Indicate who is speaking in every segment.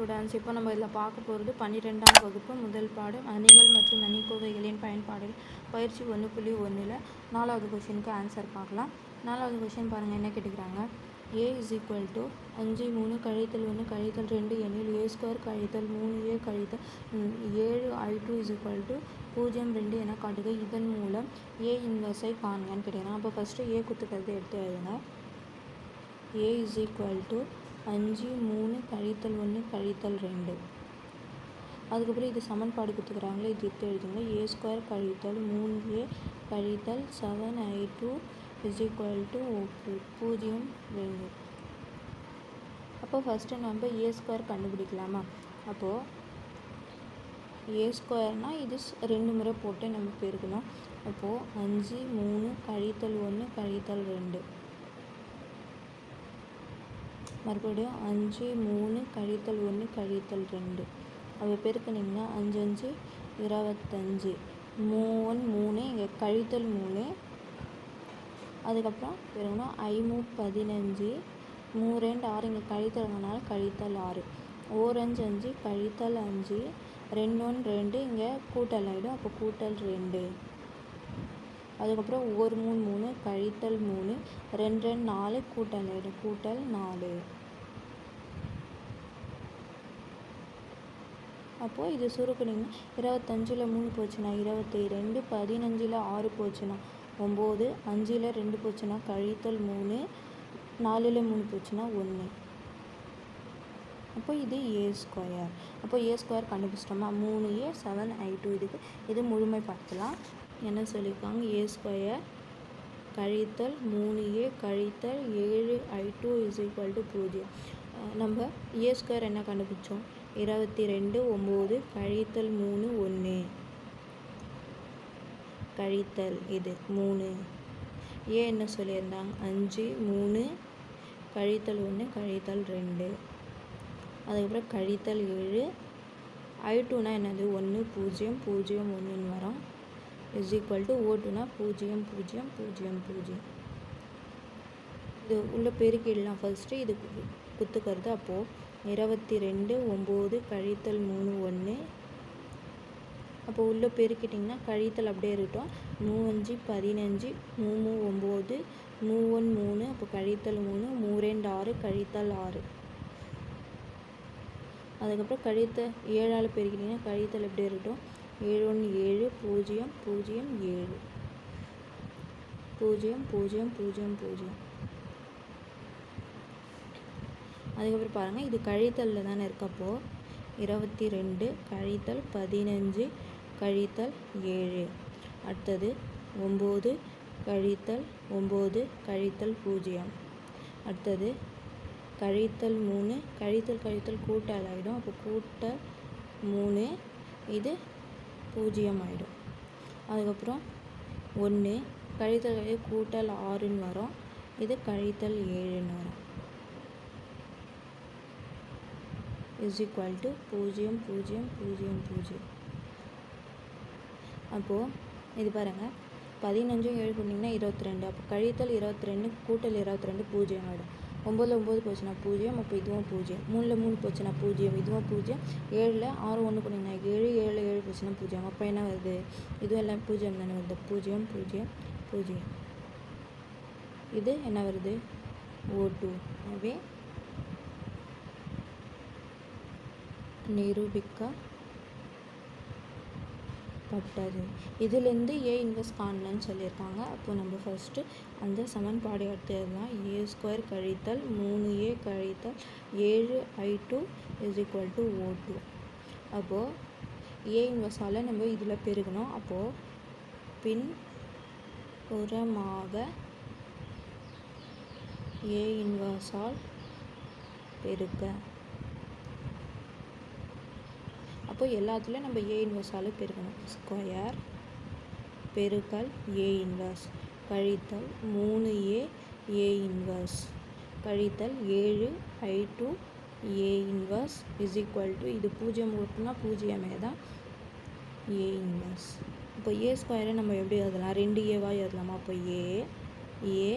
Speaker 1: Students இப்போ நம்ம இதில் பார்க்க போகிறது பன்னிரெண்டாம் வகுப்பு முதல் பாடம் அணிகள் மற்றும் அணிக்கோவைகளின் பயன்பாடுகள். பயிற்சி ஒன்று புள்ளி ஒன்றில் நாலாவது கொஷினுக்கு ஆன்சர் பார்க்கலாம். நாலாவது கொஷின் பாருங்கள் என்ன கேட்டுக்கிறாங்க? ஏ இஸ் ஈக்குவல் டு அஞ்சு மூணு கழித்தல் ஒன்று கழித்தல் ரெண்டு எனில் ஏ ஸ்கொயர் கழித்தல் மூணு ஏ கழித்தல் ஏழு I two is equal to பூஜ்ஜியம் ரெண்டு என காட்டுக. இதன் மூலம் ஏ இன்வெர்ஸை காண்கன்னு கேட்டுக்கிறாங்க. அப்போ ஃபஸ்ட்டு ஏ குத்துக்கிறது எடுத்து எழுதுங்க. ஏ இஸ் ஈக்குவல் டு அஞ்சு மூணு கழித்தல் ஒன்று கழித்தல் ரெண்டு. அதுக்கப்புறம் இது சமன்பாடு கொடுத்துக்கிறாங்களே இது எடுத்து எழுதுங்க. ஏ ஸ்கொயர் கழித்தல் மூணு ஏ கழித்தல் seven I two is equal to பூஜ்ஜியம் ரெண்டு. அப்போ ஃபஸ்ட்டு நம்ம ஏ ஸ்கொயர் கண்டுபிடிக்கலாமா? அப்போது ஏ ஸ்கொயர்னால் இது ரெண்டு முறை போட்டு நம்ம பெருக்கணும். அப்போது அஞ்சு மூணு கழித்தல் ஒன்று கழித்தல் ரெண்டு. மறுபடியும் அஞ்சு மூணு கழித்தல் ஒன்று கழித்தல் ரெண்டு. அப்போ பெருக்குனிங்கன்னா அஞ்சு அஞ்சு இருபத்தஞ்சு. மூணு மூணு இங்கே கழித்தல் மூணு. அதுக்கப்புறம் பெருக்கணும் ஐமூ பதினஞ்சு. மூ ரெண்டு ஆறு இங்கே கழித்தல்னால கழித்தல் ஆறு. ஓரஞ்சு அஞ்சு கழித்தல் அஞ்சு. ரெண்டு ஒன்று ரெண்டு இங்கே கூட்டல் ஆகிடும் அப்போ கூட்டல் ரெண்டு. அதுக்கப்புறம் ஒவ்வொரு மூணு மூணு கழித்தல் மூணு ரெண்டு ரெண்டு நாலு கூட்டல் ரெண்டு கூட்டல் நாலு. அப்போது இது சுருக்குனிங்கன்னா இருபத்தஞ்சில் மூணு போச்சுன்னா இருபத்தி ரெண்டு பதினஞ்சில் ஆறு போச்சுன்னா ஒம்பது அஞ்சில் ரெண்டு போச்சுன்னா கழித்தல் மூணு நாலில் மூணு போச்சுன்னா ஒன்று அப்போ இது ஏ ஸ்கொயர் அப்போ ஏ ஸ்கொயர் கண்டுபிடிச்சிட்டோமா? மூணு ஏ செவன் ஐ டூ இதுக்கு இது முழுமைப்படுத்தலாம். என்ன சொல்லியிருக்காங்க? ஏ ஸ்கொயர் கழித்தல் மூணு ஏ கழித்தல் ஏழு I two is equal to பூஜ்ஜியம். நம்ம ஏ ஸ்கொயர் என்ன கண்டுபிடிச்சோம்? இருபத்தி ரெண்டு ஒம்பது கழித்தல் மூணு ஒன்று. கழித்தல் இது மூணு. ஏ என்ன சொல்லியிருந்தாங்க? அஞ்சு மூணு கழித்தல் ஒன்று கழித்தல் ரெண்டு. அதுக்கப்புறம் கழித்தல் ஏழு. ஐ டூனா என்னது? ஒன்று பூஜ்ஜியம் பூஜ்ஜியம் ஒன்றுன்னு வரும். இஸ் ஈக்குவல் டு ஓ டூனா பூஜ்ஜியம் பூஜ்ஜியம் பூஜ்ஜியம் பூஜ்ஜியம். இது உள்ள பெருக்கிடலாம் ஃபஸ்ட்டு இது குத்துக்கிறது அப்போது இருபத்தி ரெண்டு ஒம்பது கழித்தல் மூணு ஒன்று அப்போ உள்ளே பெருக்கிட்டிங்கன்னா கழித்தல் அப்படியே இருக்கட்டும். மூவஞ்சு பதினஞ்சு மூணு ஒம்பது மூவன் மூணு. அப்போ கழித்தல் மூணு மூரெண்டு ஆறு கழித்தல் ஆறு. அதுக்கப்புறம் கழித்தல் ஏழால் பெருக்கிட்டிங்கன்னா கழித்தல் எப்படி இருக்கட்டும்? ஏழு ஒன்று ஏழு பூஜ்ஜியம் பூஜ்ஜியம் ஏழு. பூஜ்ஜியம் பூஜ்ஜியம் பூஜ்ஜியம் பூஜ்ஜியம். அதுக்கப்புறம் பாருங்கள் இது கழித்தலில் தானே இருக்கப்போ இருபத்தி ரெண்டு கழித்தல் பதினஞ்சு கழித்தல் ஏழு. அடுத்தது ஒம்பது கழித்தல் ஒம்பது கழித்தல் பூஜ்ஜியம். அடுத்தது கழித்தல் மூணு கழித்தல் கழித்தல் கூட்டல் ஆகிடும் அப்போ கூட்டல் மூணு இது பூஜ்ஜியம் ஆகிடும் அதுக்கப்புறம் ஒன்று கழித்தல் கழித்தல் கூட்டல் ஆறுன்னு வரும். இது கழித்தல் ஏழுன்னு வரும். இஸ் ஈக்குவல் டு பூஜ்ஜியம் பூஜ்ஜியம் பூஜ்ஜியம் பூஜ்ஜியம். அப்போது இது பாருங்கள் பதினஞ்சும் ஏழு பண்ணிங்கன்னா இருபத்தி ரெண்டு. அப்போ கழித்தல் இருபத்தி ரெண்டு கூட்டல் இருபத்தி ரெண்டு பூஜ்ஜியம் ஆகிடும் ஒம்பதில் ஒம்பது போச்சுன்னா பூஜ்ஜியம் அப்போ இதுவும் பூஜ்ஜியம். மூணில் மூணு போச்சுன்னா பூஜ்ஜியம் இதுவும் பூஜ்ஜியம். ஏழில் ஆறு ஒன்று பண்ணிங்கன்னா ஏழு ஏழு ஏழு போச்சுன்னா பூஜ்ஜியம். அப்போ என்ன வருது? இதுவும் எல்லாம் பூஜ்ஜியம் தானே வருது. பூஜ்ஜியம் பூஜ்ஜியம் பூஜ்ஜியம். இது என்ன வருது? ஓ டூ எனவே பட்டது. இதுலேருந்து ஏ இன்வெஸ்ட் காணலன்னு சொல்லியிருக்காங்க. அப்போ நம்ம ஃபஸ்ட்டு அந்த சமன்பாடு பாடி எழுதலாம் ஏ ஸ்கொயர் கழித்தல் மூணு ஏ கழித்தல் ஏழு I two is equal to O two அப்போது ஏ இன்வெஸ்டால் நம்ம இதில் பெருகணும். அப்போது பின் புறமாக ஏ இன்வெர்ஸால் பெருக்க. அப்போ எல்லாத்துலேயும் நம்ம ஏ இன்வெர்ஸால் பெருக்கணும் ஸ்கொயர் பெருக்கல் ஏ இன்வெர்ஸ் கழித்தல் மூணு ஏ ஏ இன்வெர்ஸ் கழித்தல் ஏழு I two A inverse is equal to இது பூஜ்ஜியம் ஓட்டுனா பூஜ்ஜியமே தான். ஏ இன்வெர்ஸ் இப்போ ஏ ஸ்கொயரை நம்ம எப்படி எழுதலாம்? ரெண்டு ஏவாக எழுதலாமா? அப்போ ஏ ஏ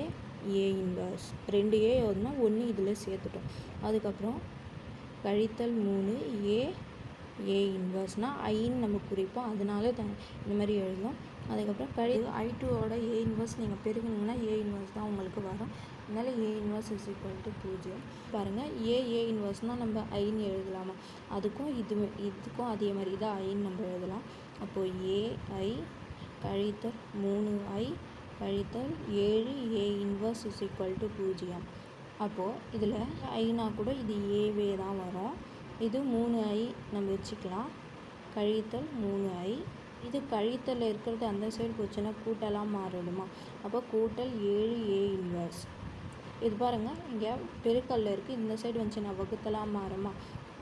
Speaker 1: ஏ இன்வெர்ஸ் ரெண்டு ஏ எழுதுனா ஒன்று இதில் சேர்த்துட்டோம். அதுக்கப்புறம் கழித்தல் மூணு ஏ ஏ இன்வர்ஸ்னால் ஐன்னு நம்ம குறிப்போம். அதனால த இந்த மாதிரி எழுதுவோம். அதுக்கப்புறம் கழி ஐ டூவோட ஏ இன்வர்ஸ் நீங்கள் பெருகுனீங்கன்னா ஏ இன்வர்ஸ் தான் உங்களுக்கு வரும். அதனால் A inverse is equal to பூஜ்ஜியம் பாருங்கள் ஏ ஏ இன்வர்ஸ்னால் நம்ம ஐன்னு எழுதலாமா? அதுக்கும் இது இதுக்கும் அதே மாதிரி தான் ஐன்னு நம்ம எழுதலாம். அப்போது ஏ ஐ கழித்தல் மூணு ஐ கழித்தல் ஏழு A inverse is equal to பூஜ்ஜியம் அப்போது இதில் ஐனா கூட இது ஏவே தான் வரும். இது மூணு ஐ நம்ம வச்சுக்கலாம். கழித்தல் மூணு ஐ. இது கழித்தல் இருக்கிறது அந்த சைடு போச்சுன்னா கூட்டலாக மாறிடுமா? அப்போ கூட்டல் ஏழு ஏ இன்வர்ஸ் இது பாருங்கள் இங்கே பெருக்கல்ல இருக்குது இந்த சைடு வந்துச்சுன்னா வகுத்தலாம் மாறுமா?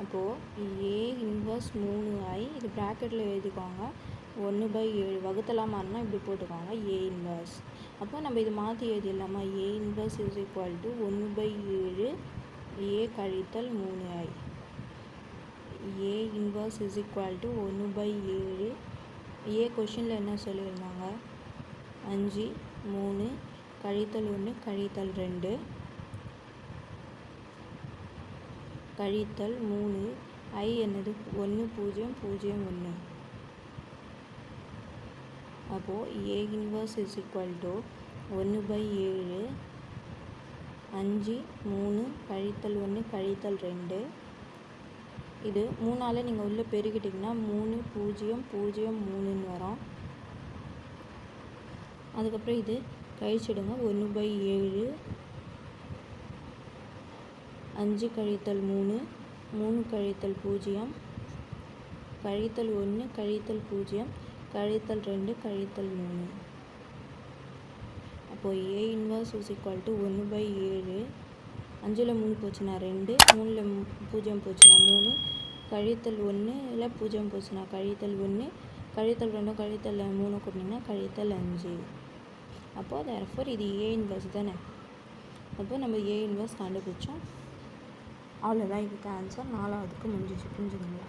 Speaker 1: அப்போது ஏ இன்வர்ஸ் மூணு ஐ இது ப்ராக்கெட்டில் எழுதிக்கோங்க. ஒன்று பை ஏழு வகுத்தலாம் மாறினா இப்படி போட்டுக்கோங்க ஏ இன்வர்ஸ் அப்போ நம்ம இது மாற்றி எழுதிடலாமா? A inverse is equal to ஒன்று பை ஏழு ஏ கழித்தல் மூணு I. A inverse is equal to ஒன்று பை ஏழு. ஏ கொஷினில் என்ன சொல்லியிருந்தாங்க? அஞ்சு மூணு கழித்தல் ஒன்று கழித்தல் ரெண்டு. கழித்தல் மூணு. ஐ என்னது? ஒன்று பூஜ்ஜியம் பூஜ்ஜியம் ஒன்று. அப்போது A inverse is equal to ஒன்று பை ஏழு. அஞ்சு மூணு கழித்தல் ஒன்று கழித்தல் ரெண்டு. இது மூணால் நீங்கள் உள்ளே பெருக்கிட்டிங்கன்னா மூணு பூஜ்ஜியம் பூஜ்ஜியம் மூணுன்னு வரும். அதுக்கப்புறம் இது கழிச்சிடுங்க. ஒன்று பை ஏழு அஞ்சு கழித்தல் மூணு மூணு கழித்தல் பூஜ்ஜியம் கழித்தல் ஒன்று கழித்தல் பூஜ்ஜியம் கழித்தல் ரெண்டு கழித்தல் மூணு. அப்போது A inverse is equal to ஒன்று பை ஏழு. அஞ்சில் மூணு போச்சுன்னா ரெண்டு மூணில் பூஜ்ஜியம் போச்சுன்னா மூணு கழித்தல் ஒன்று இல்லை பூஜ்ஜியம் போச்சுன்னா கழித்தல் ஒன்று கழித்தல் ரெண்டும் கழித்தல் மூணு கூட்டினீங்கன்னா கழித்தல் அஞ்சு. அப்போது தேர்ஃபோர் இது ஏ இன்வர்ஸ் தானே? அப்போ நம்ம ஏ இன்வர்ஸ் கண்டுபிடிச்சோம். அவ்வளோதான் இதுக்கு ஆன்சர் நாலாவதுக்கு முடிஞ்சிச்சு. புரிஞ்சுதுங்களா?